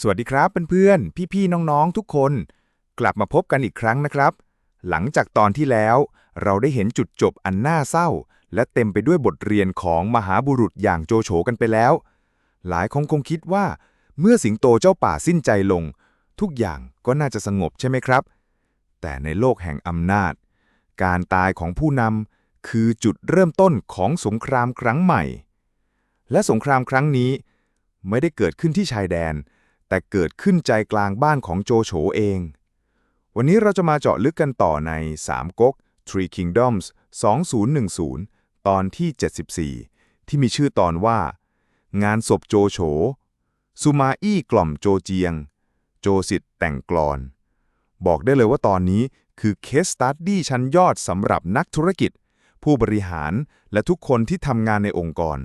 สวัสดีครับเพื่อนๆ พี่ๆ น้องๆ ทุกคน กลับมาพบกันอีกครั้งนะครับ หลังจากตอนที่แล้ว เราได้เห็นจุดจบอันน่าเศร้า และเต็มไปด้วยบทเรียนของมหาบุรุษอย่างโจโฉกันไปแล้ว หลายคนคงคิดว่า เมื่อสิงโตเจ้าป่าสิ้นใจลง ทุกอย่างก็น่าจะสงบใช่ไหมครับ แต่ในโลกแห่งอำนาจ การตายของผู้นำคือจุดเริ่มต้นของสงครามครั้งใหม่ และสงครามครั้งนี้ ไม่ได้เกิดขึ้นที่ชายแดน แต่เกิดขึ้นใจกลางบ้านของโจโฉเอง วันนี้เราจะมาเจาะลึกกันต่อใน3ก๊ก Three Kingdoms 2010 ตอนที่ 74 ที่มีชื่อตอนว่า งานศพโจโฉซูมาอี้กล่อมโจเจียง โจสิทธ์แต่งกลอน บอกได้เลยว่าตอนนี้คือเคสตัดดี้ชั้นยอดสำหรับนักธุรกิจ ผู้บริหารและทุกคนที่ทำงานในองค์กร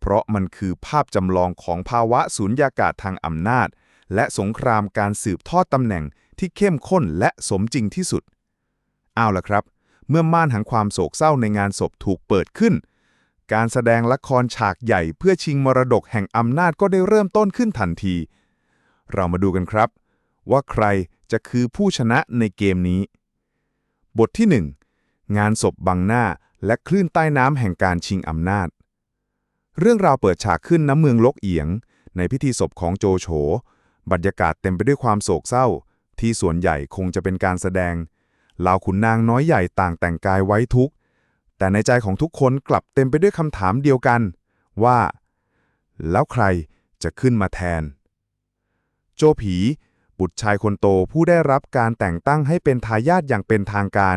เพราะมันคือภาพจำลองของภาวะสูญญากาศทางอำนาจ และสงครามการสืบทอดตำแหน่งที่เข้มข้นและสมจริงที่สุด เอาล่ะครับ เมื่อม่านแห่งความโศกเศร้าในงานศพถูกเปิดขึ้น การแสดงละครฉากใหญ่เพื่อชิงมรดกแห่งอำนาจก็ได้เริ่มต้นขึ้นทันที เรามาดูกันครับ ว่าใครจะคือผู้ชนะในเกมนี้ บทที่ 1 งานศพบังหน้าและคลื่นใต้น้ำแห่งการชิงอำนาจ เรื่องราวเปิดฉากขึ้นน้ำเมืองลกเอียง ในพิธีศพของโจโฉ บรรยากาศเต็มไปด้วยความโศกเศร้า ที่ส่วนใหญ่คงจะเป็นการแสดงเหล่าขุนนางน้อยใหญ่ต่างแต่งกายไว้ทุกข์แต่ในใจของทุกคนกลับเต็มไปด้วยคำถามเดียวกัน ว่า แล้วใครจะขึ้นมาแทน โจผี บุตรชายคนโตผู้ได้รับการแต่งตั้งให้เป็นทายาทอย่างเป็นทางการ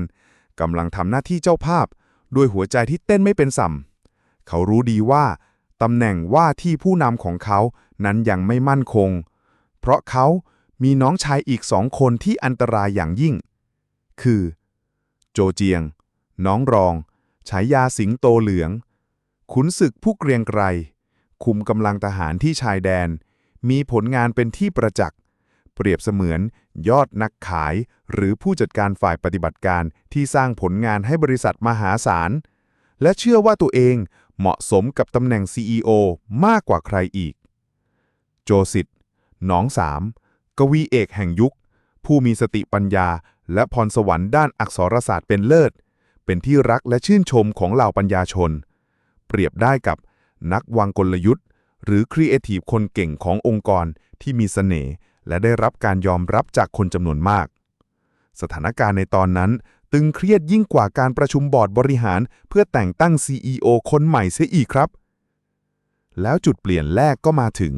กำลังทำหน้าที่เจ้าภาพ ด้วยหัวใจที่เต้นไม่เป็นสัมเขารู้ดีว่าตำแหน่งว่าที่ผู้นำของเขานั้นยังไม่มั่นคง ราะเขามีน้องชายอีกสองคนที่อันตรายอย่างยิ่ง คือ โจเจียง น้องรอง ฉายาสิงโตเหลือง ขุนศึกผู้เกรียงไกร คุมกำลังทหารที่ชายแดน มีผลงานเป็นที่ประจักษ์ เปรียบเสมือนยอดนักขาย หรือผู้จัดการฝ่ายปฏิบัติการที่สร้างผลงานให้บริษัทมหาศาล และเชื่อว่าตัวเองเหมาะสมกับตำแหน่ง CEO มากกว่าใครอีก โจสิทธ์ น้องสามกวีเอกแห่งยุค ผู้มีสติปัญญา และพรสวรรค์ด้านอักษรศาสตร์เป็นเลิศ เป็นที่รักและชื่นชมของเหล่าปัญญาชน เปรียบได้กับนักวางกลยุทธ์ หรือครีเอทีฟคนเก่งขององค์กรที่มีเสน่ห์และได้รับการยอมรับจากคนจำนวนมาก สถานการณ์ในตอนนั้นตึงเครียดยิ่งกว่าการประชุมบอร์ดบริหาร เพื่อแต่งตั้ง CEO คนใหม่เสียอีกครับ แล้วจุดเปลี่ยนแรกก็มาถึง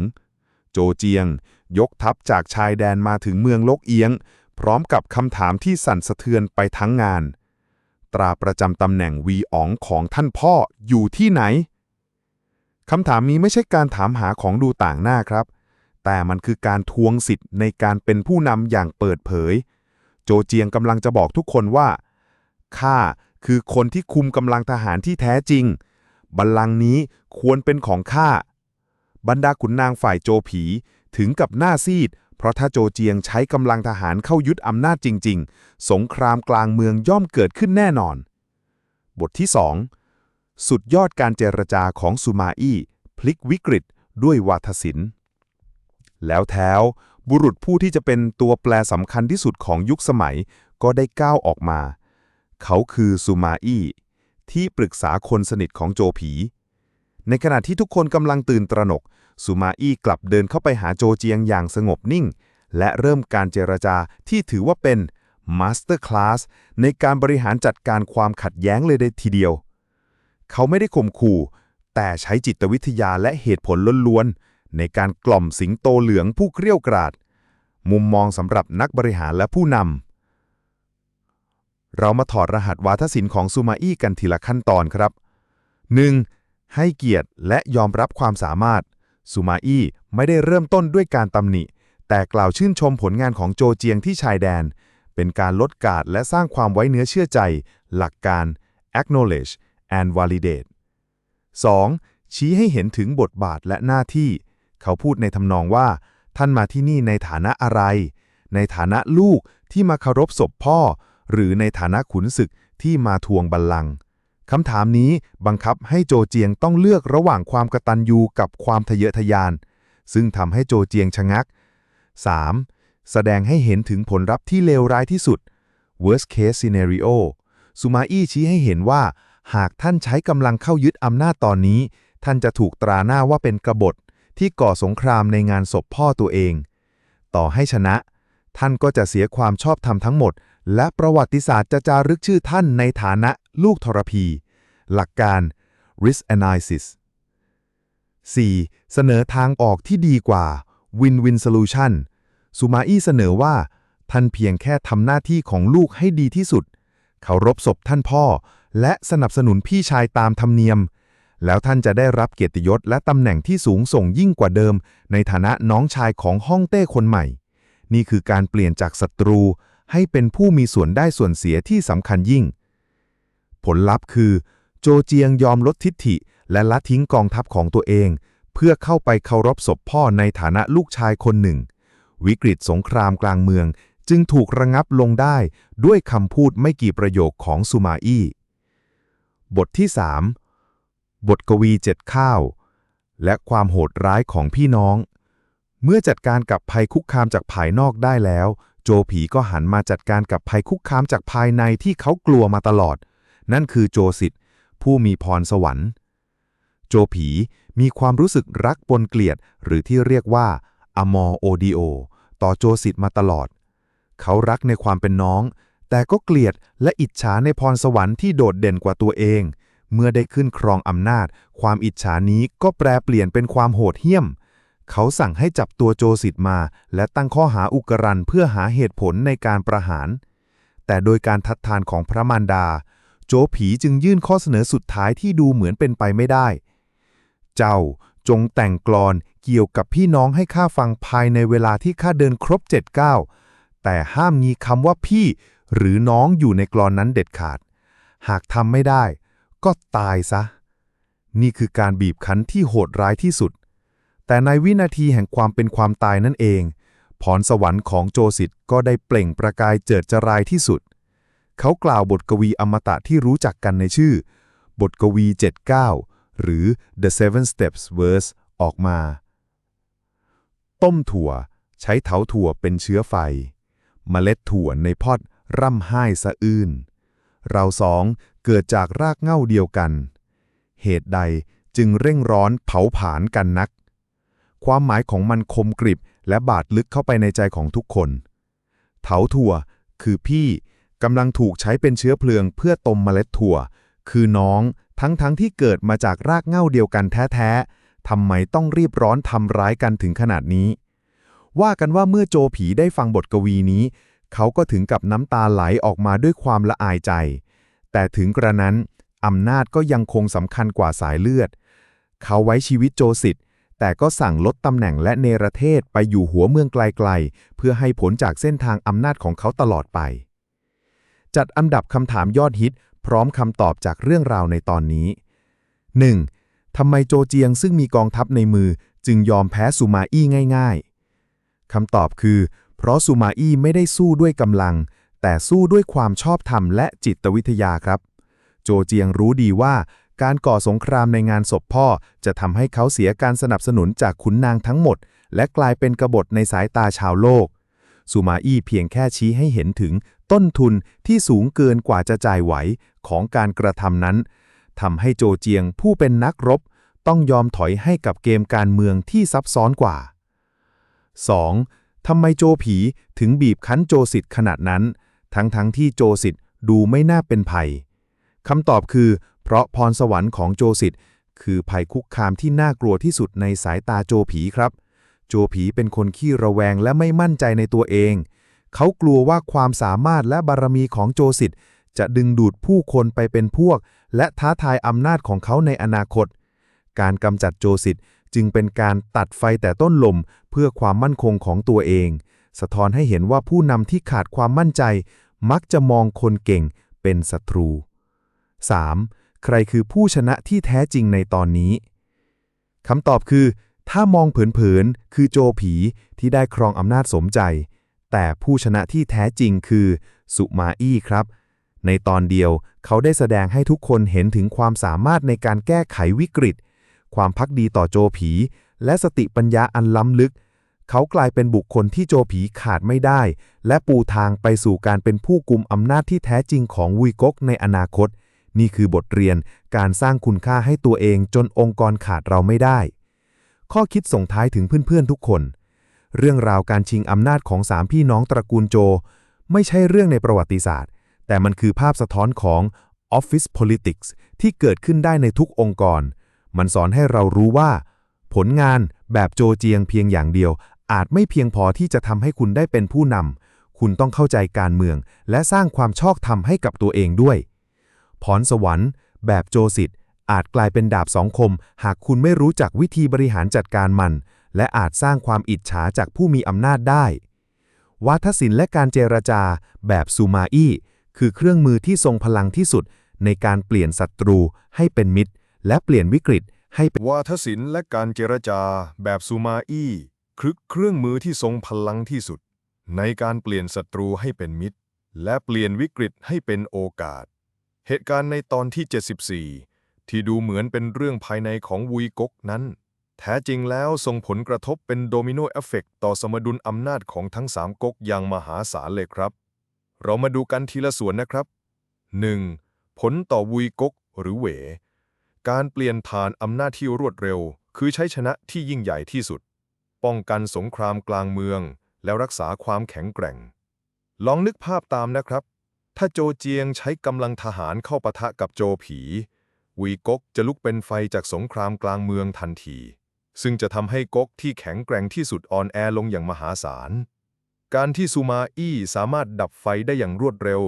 โจเจียง ยกทัพจากชายแดนมาถึงเมืองลกเอียง พร้อมกับคำถามที่สั่นสะเทือนไปทั้งงาน ตราประจำตำแหน่งวีอ๋องของท่านพ่ออยู่ที่ไหนคำถามนี้ไม่ใช่การถามหาของดูต่างหน้าครับ แต่มันคือการทวงสิทธิ์ในการเป็นผู้นำอย่างเปิดเผย โจเจียงกำลังจะบอกทุกคนว่า ข้าคือคนที่คุมกำลังทหารที่แท้จริง บัลลังก์นี้ควรเป็นของข้า บรรดาขุนนางฝ่ายโจผี ถึงกับหน้าซีด เพราะถ้าโจเจียงใช้กำลังทหารเข้ายึดอำนาจจริง ๆ สงครามกลางเมืองย่อมเกิดขึ้นแน่นอน บทที่ 2 สุดยอดการเจรจาของซูมาอี้พลิกวิกฤตด้วยวาทศิลป์ แล้วแท้วบุรุษผู้ที่จะเป็นตัวแปรสำคัญที่สุดของยุคสมัยก็ได้ก้าวออกมา เขาคือซูมาอี้ที่ปรึกษาคนสนิทของโจผี ในขณะที่ทุกคนกำลังตื่นตระหนกซูมาอี้กลับเดินเข้าไปหาโจเจียงอย่างสงบนิ่ง และเริ่มการเจรจาที่ถือว่าเป็นมาสเตอร์คลาสในการบริหารจัดการความขัดแย้งเลยได้ทีเดียว เขาไม่ได้ข่มขู่ แต่ใช้จิตวิทยาและเหตุผลล้วนๆ ในการกล่อมสิงโตเหลืองผู้เกรี้ยวกราด มุมมองสำหรับนักบริหารและผู้นำ เรามาถอดรหัสวาทศิลป์ของซูมาอี้กันทีละขั้นตอนครับ 1. ให้เกียรติและยอมรับความสามารถซูมาอี้ไม่ได้เริ่มต้นด้วยการตำหนิ แต่กล่าวชื่นชมผลงานของโจเจียงที่ชายแดน เป็นการลดการและสร้างความไว้เนื้อเชื่อใจ หลักการ acknowledge and validate 2. ชี้ให้เห็นถึงบทบาทและหน้าที่ เขาพูดในทำนองว่า ท่านมาที่นี่ในฐานะอะไร ในฐานะลูกที่มาเคารพศพพ่อ หรือในฐานะขุนศึกที่มาทวงบัลลังก์ คำถามนี้บังคับให้โจเจียงต้องเลือกระหว่างความกระตัญญูกับความทะเยอทะยาน ซึ่งทำให้โจเจียงชะงัก 3. แสดงให้เห็นถึงผลลัพธ์ที่เลวร้ายที่สุด worst case scenario ซูมาอี้ชี้ให้เห็นว่า หากท่านใช้กำลังเข้ายึดอำนาจตอนนี้ ท่านจะถูกตราหน้าว่าเป็นกบฏที่ก่อสงครามในงานศพพ่อตัวเอง ต่อให้ชนะ ท่านก็จะเสียความชอบธรรมทั้งหมด และประวัติศาสตร์จะจารึกชื่อท่านในฐานะลูกทรพี หลักการ risk analysis 4. เสนอทางออกที่ดีกว่า win-win solution ซูมาอี้เสนอว่า ท่านเพียงแค่ทำหน้าที่ของลูกให้ดีที่สุดเคารพศพท่านพ่อ และสนับสนุนพี่ชายตามธรรมเนียม แล้วท่านจะได้รับเกียรติยศและตำแหน่งที่สูงส่งยิ่งกว่าเดิม ในฐานะน้องชายของฮ่องเต้คนใหม่ นี่คือการเปลี่ยนจากศัตรูให้เป็นผู้มีส่วนได้ส่วนเสียที่สำคัญยิ่ง ผลลัพธ์คือ โจเจียงยอมลดทิฐิ และละทิ้งกองทัพของตัวเอง เพื่อเข้าไปเคารพศพพ่อในฐานะลูกชายคนหนึ่ง วิกฤตสงครามกลางเมืองจึงถูกระงับลงได้ด้วยคำพูดไม่กี่ประโยคของซูมาอี้ บทที่3บทกวีเจ็ดข้าว และความโหดร้ายของพี่น้อง เมื่อจัดการกับภัยคุกคามจากภายนอกได้แล้ว โจผีก็หันมาจัดการกับภัยคุกคามจากภายในที่เขากลัวมาตลอด นั่นคือโจสิทธิ์ผู้มีพรสวรรค์ โจผีมีความรู้สึกรักปนเกลียดหรือที่เรียกว่าอมอโอดีโอต่อโจสิทธิ์มาตลอด เขารักในความเป็นน้อง แต่ก็เกลียดและอิจฉาในพรสวรรค์ที่โดดเด่นกว่าตัวเอง เมื่อได้ขึ้นครองอำนาจ ความอิจฉานี้ก็แปรเปลี่ยนเป็นความโหดเหี้ยม เขาสั่งให้จับตัวโจสิทธิ์มา และตั้งข้อหาอุกรันเพื่อหาเหตุผลในการประหาร แต่โดยการทัดทานของพระมารดา โจผีจึงยื่นข้อเสนอสุดท้ายที่ดูเหมือนเป็นไปไม่ได้ เจ้าจงแต่งกลอนเกี่ยวกับพี่น้องให้ข้าฟังภายในเวลาที่ข้าเดินครบเจ็ดเก้าแต่ห้ามมีคำว่าพี่หรือน้องอยู่ในกลอนนั้นเด็ดขาด หากทำไม่ได้ ก็ตายซะ นี่คือการบีบคั้นที่โหดร้ายที่สุด แต่ในวินาทีแห่งความเป็นความตายนั่นเอง พรสวรรค์ของโจสิทธ์ก็ได้เปล่งประกายเจิดจรายที่สุด เขากล่าวบทกวีอมตะที่รู้จักกันในชื่อ บทกวี 79 หรือ The Seven Steps Verse ออกมา ต้มถั่ว ใช้เถาถั่วเป็นเชื้อไฟเมล็ดถั่วในพอดร่ำไห้สะอื้น เราสองเกิดจากรากเง้าเดียวกัน เหตุใดจึงเร่งร้อนเผาผลาญกันนัก ความหมายของมันคมกริบ และบาดลึกเข้าไปในใจของทุกคน เถาถั่ว คือพี่กำลังถูกใช้เป็นเชื้อเพลิงเพื่อต้มเมล็ดถั่ว คือน้องทั้งๆทที่เกิดมาจากรากเหง้าเดียวกันแท้ๆทำไมต้องรีบร้อนทำร้ายกันถึงขนาดนี้ ว่ากันว่าเมื่อโจผีได้ฟังบทกวีนี้ เขาก็ถึงกับน้ำตาไหลออกมาด้วยความละอายใจ แต่ถึงกระนั้นอำนาจก็ยังคงสำคัญกว่าสายเลือด เขาไว้ชีวิตโจสิทธิ์ แต่ก็สั่งลดตำแหน่งและเนรเทศไปอยู่หัวเมืองไกลๆ เพื่อให้ผลจากเส้นทางอำนาจของเขาตลอดไป จัดอันดับคำถามยอดฮิต พร้อมคำตอบจากเรื่องราวในตอนนี้ 1. ทำไมโจเจียงซึ่งมีกองทัพในมือจึงยอมแพ้ซูมาอี้ง่าย ๆ คำตอบคือ เพราะซูมาอี้ไม่ได้สู้ด้วยกำลัง แต่สู้ด้วยความชอบธรรมและจิตวิทยาครับ โจเจียงรู้ดีว่า การก่อสงครามในงานศพพ่อ จะทำให้เขาเสียการสนับสนุนจากขุนนางทั้งหมด และกลายเป็นกบฏในสายตาชาวโลกซูมาอี้เพียงแค่ชี้ให้เห็นถึงต้นทุนที่สูงเกินกว่าจะจ่ายไหวของการกระทำนั้นทำให้โจเจียงผู้เป็นนักรบ ต้องยอมถอยให้กับเกมการเมืองที่ซับซ้อนกว่า 2. ทำไมโจผีถึงบีบคั้นโจสิทธิ์ขนาดนั้น ทั้งๆทที่โจสิทธิ์ดูไม่น่าเป็นภัยคำตอบคือ เพราะพรสวรรค์ของโจสิทธิ์คือภัยคุกคามที่น่ากลัวที่สุดในสายตาโจผีครับ โจผีเป็นคนขี้ระแวงและไม่มั่นใจในตัวเอง เขากลัวว่าความสามารถและบารมีของโจสิทธิ์จะดึงดูดผู้คนไปเป็นพวก และท้าทายอำนาจของเขาในอนาคต การกำจัดโจสิทธิ์จึงเป็นการตัดไฟแต่ต้นลมเพื่อความมั่นคงของตัวเอง สะท้อนให้เห็นว่าผู้นำที่ขาดความมั่นใจ มักจะมองคนเก่งเป็นศัตรู 3. ใครคือผู้ชนะที่แท้จริงในตอนนี้คำตอบคือ ถ้ามองเผินๆ คือโจผีที่ได้ครองอำนาจสมใจ แต่ผู้ชนะที่แท้จริงคือ สุมาอี้ครับ ในตอนเดียวเขาได้แสดงให้ทุกคนเห็นถึงความสามารถในการแก้ไขวิกฤต ความพักดีต่อโจผี และสติปัญญาอันล้ำลึก เขากลายเป็นบุคคลที่โจผีขาดไม่ได้ และปูทางไปสู่การเป็นผู้กุมอำนาจที่แท้จริงของวุยก๊กในอนาคต นี่คือบทเรียนการสร้างคุณค่าให้ตัวเองจนองค์กรขาดเราไม่ได้ ข้อคิดส่งท้ายถึงเพื่อนๆทุกคน เรื่องราวการชิงอำนาจของสามพี่น้องตระกูลโจ ไม่ใช่เรื่องในประวัติศาสตร์ แต่มันคือภาพสะท้อนของ Office Politics ที่เกิดขึ้นได้ในทุกองค์กร มันสอนให้เรารู้ว่า ผลงานแบบโจเจียงเพียงอย่างเดียว อาจไม่เพียงพอที่จะทำให้คุณได้เป็นผู้นำคุณต้องเข้าใจการเมือง และสร้างความชอบธรรมให้กับตัวเองด้วย พรสวรรค์ แบบโจสิทธิ์อาจกลายเป็นดาบสองคม หากคุณไม่รู้จักวิธีบริหารจัดการมัน และอาจสร้างความอิจฉาจากผู้มีอำนาจได้ วัฒศิลป์และการเจรจา แบบซูมาอี้คือเครื่องมือที่ทรงพลังที่สุด ในการเปลี่ยนศัตรูให้เป็นมิตร และเปลี่ยนวิกฤต ให้เป็นวาทศิลป์และการเจรจา แบบซูมาอี้คือเครื่องมือที่ทรงพลังที่สุด ในการเปลี่ยนศัตรูให้เป็นมิตร และเปลี่ยนวิกฤตให้เป็นโอกาส เหตุการณ์ในตอนที่ 74 ที่ดูเหมือนเป็นเรื่องภายในของวุยก๊กนั้น แท้จริงแล้วส่งผลกระทบเป็นโดมิโนเอฟเฟกต์ต่อสมดุลอำนาจของทั้งสามก๊กอย่างมหาศาลเลยครับ เรามาดูกันทีละส่วนนะครับ 1. ผลต่อวุยก๊กหรือเหว การเปลี่ยนผ่านอำนาจที่รวดเร็ว คือใช้ชนะที่ยิ่งใหญ่ที่สุด ป้องกันสงครามกลางเมือง แล้วรักษาความแข็งแกร่ง ลองนึกภาพตามนะครับ ถ้าโจเจียงใช้กำลังทหารเข้าปะทะกับโจผีวีก๊กจะลุกเป็นไฟจากสงครามกลางเมืองทันที ซึ่งจะทำให้ก๊กที่แข็งแกร่งที่สุดอ่อนแอลงอย่างมหาศาล การที่ซูมาอี้สามารถดับไฟได้อย่างรวดเร็ว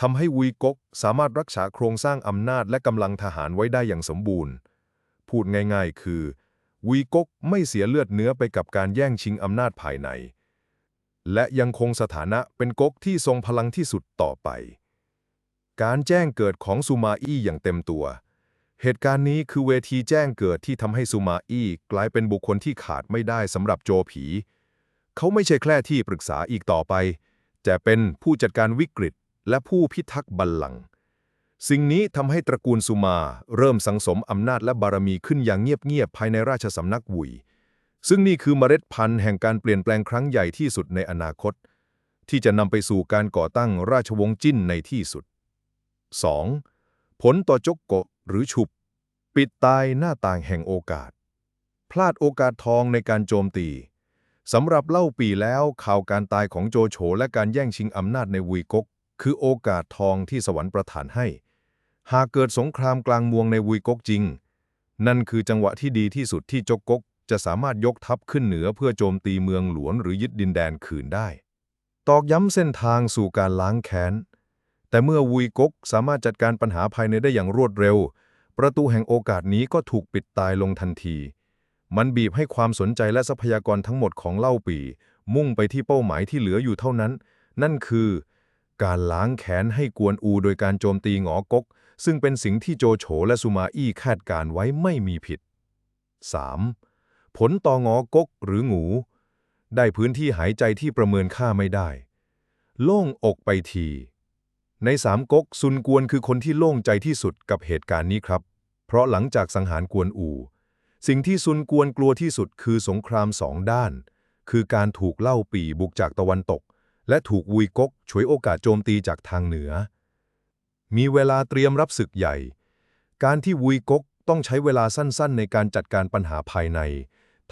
ทำให้วีก๊กสามารถรักษาโครงสร้างอำนาจและกำลังทหารไว้ได้อย่างสมบูรณ์ พูดง่ายๆ คือวีก๊กไม่เสียเลือดเนื้อไปกับการแย่งชิงอำนาจภายใน และยังคงสถานะเป็นก๊กที่ทรงพลังที่สุดต่อไป การแจ้งเกิดของซูมาอี้อย่างเต็มตัว เหตุการณ์นี้คือเวทีแจ้งเกิดที่ทำให้ซูมาอี้กลายเป็นบุคคลที่ขาดไม่ได้สำหรับโจผี เขาไม่ใช่แค่ที่ปรึกษาอีกต่อไป แต่เป็นผู้จัดการวิกฤตและผู้พิทักษ์บัลลังก์สิ่งนี้ทำให้ตระกูลสุมาเริ่มสังสมอำนาจและบารมีขึ้นอย่างเงียบๆภายในราชสำนักวุย ซึ่งนี่คือเมล็ดพันธุ์แห่งการเปลี่ยนแปลงครั้งใหญ่ที่สุดในอนาคต ที่จะนำไปสู่การก่อตั้งราชวงศ์จิ้นในที่สุด 2. ผลต่อจกโกะหรือฉุบ ปิดตายหน้าต่างแห่งโอกาส พลาดโอกาสทองในการโจมตีสำหรับเล่าปีแล้วข่าวการตายของโจโฉและการแย่งชิงอำนาจในวุยกก คือโอกาสทองที่สวรรค์ประทานให้ หากเกิดสงครามกลางมืองในวุยกกจริง นั่นคือจังหวะที่ดีที่สุดที่จกกก จะสามารถยกทัพขึ้นเหนือเพื่อโจมตีเมืองหลวงหรือยึดดินแดนคืนได้ ตอกย้ำเส้นทางสู่การล้างแค้น แต่เมื่อวุยกกสามารถจัดการปัญหาภายในได้อย่างรวดเร็ว ประตูแห่งโอกาสนี้ก็ถูกปิดตายลงทันที มันบีบให้ความสนใจและทรัพยากรทั้งหมดของเล่าปี มุ่งไปที่เป้าหมายที่เหลืออยู่เท่านั้น นั่นคือ การล้างแค้นให้กวนอูโดยการโจมตีหงอกก ซึ่งเป็นสิ่งที่โจโฉและซูมาอี้คาดการไว้ไม่มีผิด 3. ผลต่องอกกหรืองูได้พื้นที่หายใจที่ประเมินค่าไม่ได้ โล่งอกไปที ในสามก๊กซุนกวนคือคนที่โล่งใจที่สุดกับเหตุการณ์นี้ครับ เพราะหลังจากสังหารกวนอู สิ่งที่ซุนกวนกลัวที่สุดคือสงครามสองด้าน คือการถูกเล่าปีบุกจากตะวันตก และถูกวุยก๊กฉวยโอกาสโจมตีจากทางเหนือ มีเวลาเตรียมรับศึกใหญ่ การที่วุยก๊กต้องใช้เวลาสั้นๆ ในการจัดการปัญหาภายใน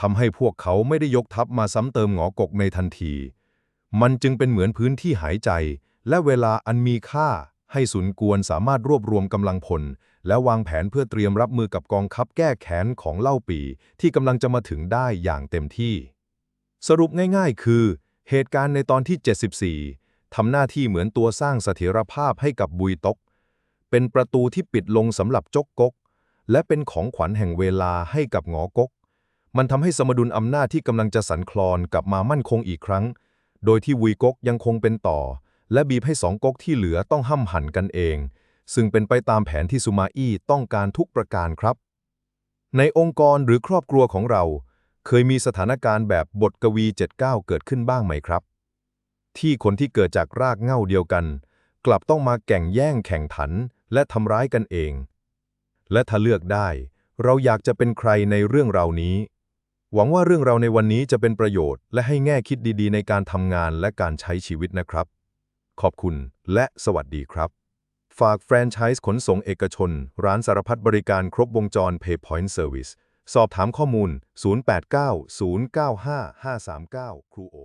ทำให้พวกเขาไม่ได้ยกทัพมาซ้ำเติมหงอกกในทันที มันจึงเป็นเหมือนพื้นที่หายใจ และเวลาอันมีค่า ให้สุนกวนสามารถรวบรวมกำลังพล และวางแผนเพื่อเตรียมรับมือกับกองทัพแก้แค้นของเล่าปี ที่กำลังจะมาถึงได้อย่างเต็มที่ สรุปง่ายๆ คือ เหตุการณ์ในตอนที่ 74 ทำหน้าที่เหมือนตัวสร้างเสถียรภาพให้กับบุยตก เป็นประตูที่ปิดลงสำหรับจกกก และเป็นของขวัญแห่งเวลาให้กับหงอกก มันทำให้สมดุลอำนาจที่กำลังจะสั่นคลอนกลับมามั่นคงอีกครั้ง โดยที่วุยก๊กยังคงเป็นต่อ และบีบให้สองก๊กที่เหลือต้องห้ำหันกันเอง ซึ่งเป็นไปตามแผนที่ซูมาอี้ต้องการทุกประการครับ ในองค์กรหรือครอบครัวของเรา เคยมีสถานการณ์แบบบทกวี 79 เกิดขึ้นบ้างไหมครับ ที่คนที่เกิดจากรากเหง้าเดียวกัน กลับต้องมาแก่งแย่งแข่งขัน และทำร้ายกันเอง และถ้าเลือกได้ เราอยากจะเป็นใครในเรื่องราวนี้ หวังว่าเรื่องเราในวันนี้จะเป็นประโยชน์ และให้แง่คิดดีๆ ในการทำงานและการใช้ชีวิตนะครับ ขอบคุณและสวัสดีครับ ฝากแฟรนไชส์ขนส่งเอกชน ร้านสารพัดบริการครบวงจร PayPoint Service สอบถามข้อมูล 089 095 539 ครูโอ